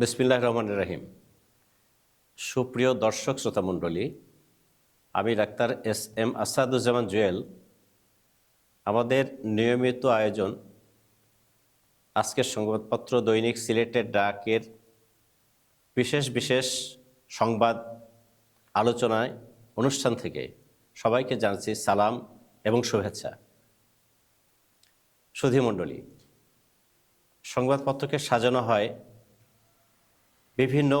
বিসমিল্লাহ রহমান রাহিম। সুপ্রিয় দর্শক শ্রোতা মণ্ডলী, আমি doctor S M Asaduzzaman Jewel. আমাদের নিয়মিত আয়োজন আজকের সংবাদপত্র দৈনিক সিলেটের ডাকের বিশেষ বিশেষ সংবাদ আলোচনায় অনুষ্ঠান থেকে সবাইকে জানছি সালাম এবং শুভেচ্ছা। সুধীমণ্ডলী সংবাদপত্রকে সাজানো হয় বিভিন্ন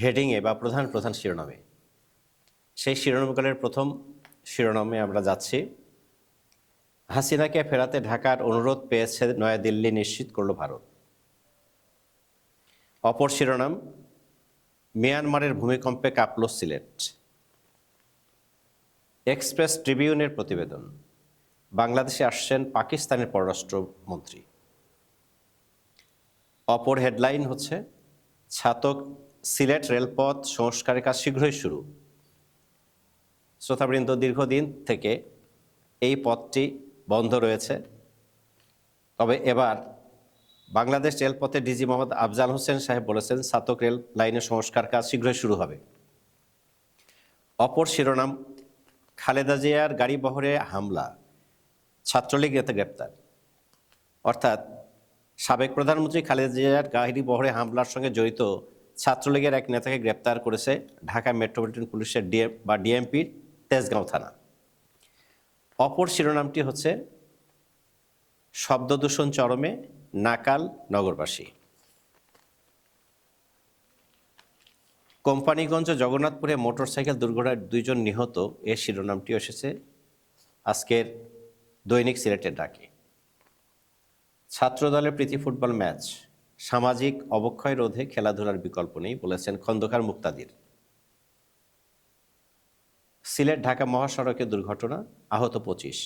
হেডিংয়ে বা প্রধান প্রধান শিরোনামে। সেই শিরোনামগুলোর প্রথম শিরোনামে আমরা যাচ্ছি। হাসিনাকে ফেরাতে ঢাকার অনুরোধ পেয়েছে নয়াদিল্লি নিশ্চিত করল ভারত। অপর শিরোনাম, মিয়ানমারের ভূমিকম্পে কাঁপল সিলেট। এক্সপ্রেস ট্রিবিউনের প্রতিবেদন, বাংলাদেশে আসছেন পাকিস্তানের পররাষ্ট্রমন্ত্রী। অপর হেডলাইন হচ্ছে ছাতক সিলেট রেলপথ সংস্কারের কাজ শীঘ্রই শুরু। শ্রোতাবৃন্দ, দীর্ঘদিন থেকে এই পথটি বন্ধ রয়েছে। তবে এবার বাংলাদেশ রেলপথে ডিজি মোহাম্মদ আফজাল হোসেন সাহেব বলেছেন, ছাতক রেল লাইনের সংস্কার কাজ শীঘ্রই শুরু হবে। অপর শিরোনাম, খালেদা জিয়ার গাড়ি বহরে হামলা, ছাত্রলীগ নেতা গ্রেপ্তার। অর্থাৎ সাবেক প্রধানমন্ত্রী খালেদা জিয়ার গাড়ি বহরে হামলার সঙ্গে জড়িত ছাত্রলীগের এক নেতাকে গ্রেপ্তার করেছে ঢাকা মেট্রোপলিটন পুলিশের ডিএম বা ডিএমপির তেজগাঁও থানা। অপর শিরোনামটি হচ্ছে, শব্দদূষণ চরমে নাকাল নগরবাসী। কোম্পানিগঞ্জ জগন্নাথপুরে মোটরসাইকেল দুর্ঘটনায় দুইজন নিহত, এর শিরোনামটি এসেছে আজকের দৈনিক সিলেটের ডাকে। ছাত্রদলের প্রীতি ফুটবল ম্যাচ। সামাজিক অবক্ষয় রোধে খেলাধুলার বিকল্প নেই বলেছেন খন্দকার মুক্তাদির। সিলেট ঢাকা মহাসড়কে দুর্ঘটনা, আহত পঁচিশ।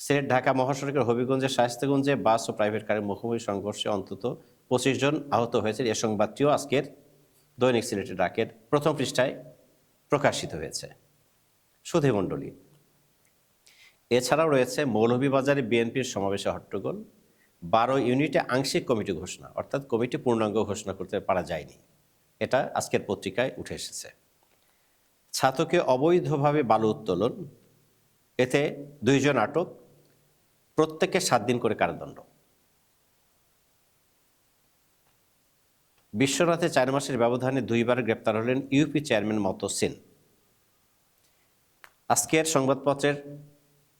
সিলেট ঢাকা মহাসড়কের হবিগঞ্জের শায়স্তাগঞ্জে বাস ও প্রাইভেট কারের মুখোমুখি সংঘর্ষে অন্তত পঁচিশ জন আহত হয়েছে এ সংবাদটিও আজকের দৈনিক সিলেটের ডাকের প্রথম পৃষ্ঠায় প্রকাশিত হয়েছে। সুধীমণ্ডলী। এছাড়াও রয়েছে মৌলভীবাজারে বিএনপির সমাবেশে হট্টগোল। বারো ইউনিটে আংশিক কমিটি ঘোষণা, অর্থাৎ কমিটি পূর্ণাঙ্গ ঘোষণা করতে পারা যায়নি। এটা আজকের পত্রিকায় উঠে এসেছে। ছাতকে অবৈধভাবে বালু উত্তোলন, এতে দুইজন আটক প্রত্যেকে সাত দিন করে কারাদণ্ড। বিশ্বনাথে চার মাসের ব্যবধানে দুইবার গ্রেপ্তার হলেন ইউপি চেয়ারম্যান মতো সেন। আজকের সংবাদপত্রের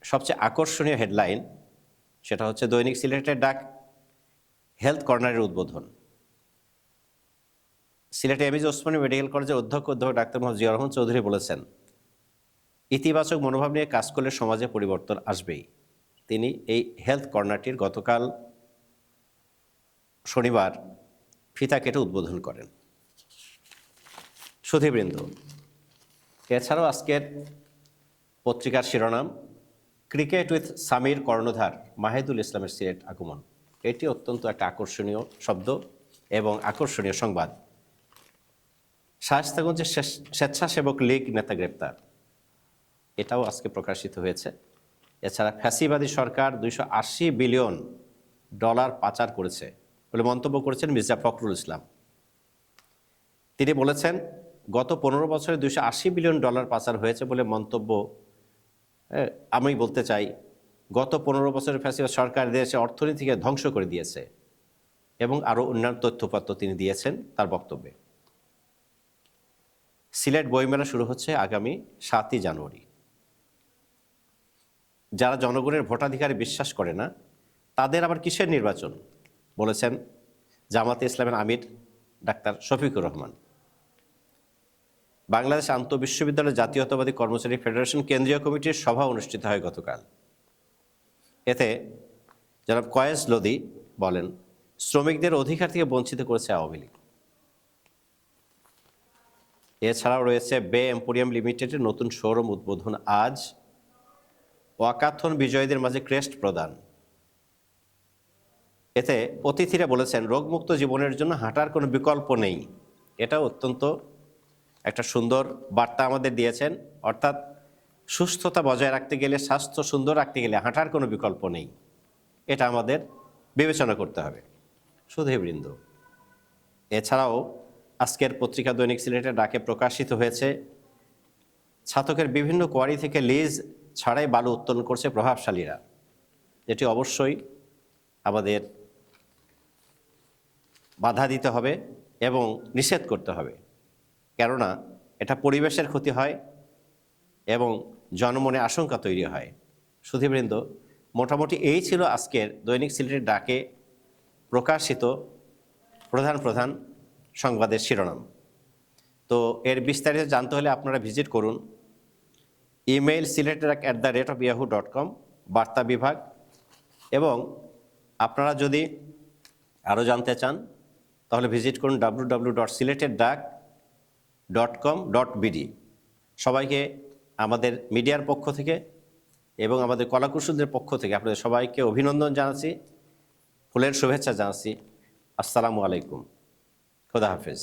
সবচেয়ে আকর্ষণীয় হেডলাইন সেটা হচ্ছে দৈনিক সিলেটের ডাক, হেলথ কর্নারের উদ্বোধন। সিলেটে এমএজ ওসমানী মেডিকেল কলেজের অধ্যক্ষ অধ্যক্ষ ডাক্তার মোহাম্মদ জিয়া রহমান চৌধুরী বলেছেন, ইতিবাচক মনোভাব নিয়ে কাজ করলে সমাজে পরিবর্তন আসবেই। তিনি এই হেলথ কর্নারটির গতকাল শনিবার ফিতা কেটে উদ্বোধন করেন। সুধীবৃন্দ, এছাড়াও আজকের পত্রিকার শিরোনাম ক্রিকেট উইথ সামির কর্ণধার মাহেদুল ইসলামের সিলেট আগমন। এটি অত্যন্ত একটা আকর্ষণীয় শব্দ এবং আকর্ষণীয় সংবাদ। শায়স্তাগঞ্জের স্বেচ্ছাসেবক লীগ নেতা গ্রেপ্তার। এটাও আজকে প্রকাশিত হয়েছে। এছাড়া ফ্যাসিবাদী সরকার দুইশো আশি বিলিয়ন ডলার পাচার করেছে বলে মন্তব্য করেছেন মির্জা ফখরুল ইসলাম। তিনি বলেছেন, গত পনেরো বছরে দুইশো আশি বিলিয়ন ডলার পাচার হয়েছে বলে মন্তব্য আমি বলতে চাই, গত পনেরো বছরের ফ্যাসিবাদ সরকার দেশে অর্থনীতিকে ধ্বংস করে দিয়েছে এবং আরও অন্যান্য তথ্যপত্র তিনি দিয়েছেন তার বক্তব্যে। সিলেট বইমেলা শুরু হচ্ছে আগামী সাতই জানুয়ারি। যারা জনগণের ভোটাধিকারে বিশ্বাস করে না, তাদের আবার কিসের নির্বাচন? বলেছেন জামাতে ইসলামের আমির ডাক্তার শফিকুর রহমান। বাংলাদেশ আন্তঃবিশ্ববিদ্যালয় জাতীয়তাবাদী কর্মচারী ফেডারেশন কেন্দ্রীয় কমিটির সভা অনুষ্ঠিত হয় গতকাল। এতে জনাব কয়েস লোদি বলেন, শ্রমিকদের অধিকার থেকে বঞ্চিত করেছে আওয়ামী লীগ। এছাড়াও রয়েছে বে এম্পোরিয়াম লিমিটেডের নতুন শোরুম উদ্বোধন আজ। ওয়াকাথন বিজয়ীদের মাঝে ক্রেস্ট প্রদান। এতে অতিথিরা বলেছেন, রোগমুক্ত জীবনের জন্য হাঁটার কোনো বিকল্প নেই। এটা অত্যন্ত একটা সুন্দর বার্তা আমাদের দিয়েছেন। অর্থাৎ সুস্থতা বজায় রাখতে গেলে, স্বাস্থ্য সুন্দর রাখতে গেলে হাঁটার কোনো বিকল্প নেই। এটা আমাদের বিবেচনা করতে হবে। সুধীবৃন্দ এছাড়াও আজকের পত্রিকা দৈনিক সিলেটের ডাকে প্রকাশিত হয়েছে, ছাতকের বিভিন্ন কোয়ারি থেকে লিজ ছাড়াই বালু উত্তোলন করছে প্রভাবশালীরা, যেটি অবশ্যই আমাদের বাধা দিতে হবে এবং নিষেধ করতে হবে। কেননা এটা পরিবেশের ক্ষতি হয় এবং জনমনে আশঙ্কা তৈরি হয়। সুধীবৃন্দ, মোটামুটি এই ছিল আজকের দৈনিক সিলেটের ডাকে প্রকাশিত প্রধান প্রধান সংবাদের শিরোনাম। তো এর বিস্তারিত জানতে হলে আপনারা ভিজিট করুন ইমেইল সিলেটের at the rate of Yahoo dot com বার্তা বিভাগ এবং আপনারা যদি আরও জানতে চান তাহলে ভিজিট করুন ডাব্লু ডাব্লু ডট সিলেটের ডাক ডট কম ডট বিডি সবাইকে আমাদের মিডিয়ার পক্ষ থেকে এবং আমাদের কলাকুশলদের পক্ষ থেকে আপনাদের সবাইকে অভিনন্দন জানাচ্ছি, ফুলের শুভেচ্ছা জানাচ্ছি। আসসালামু আলাইকুম। খোদা হাফেজ।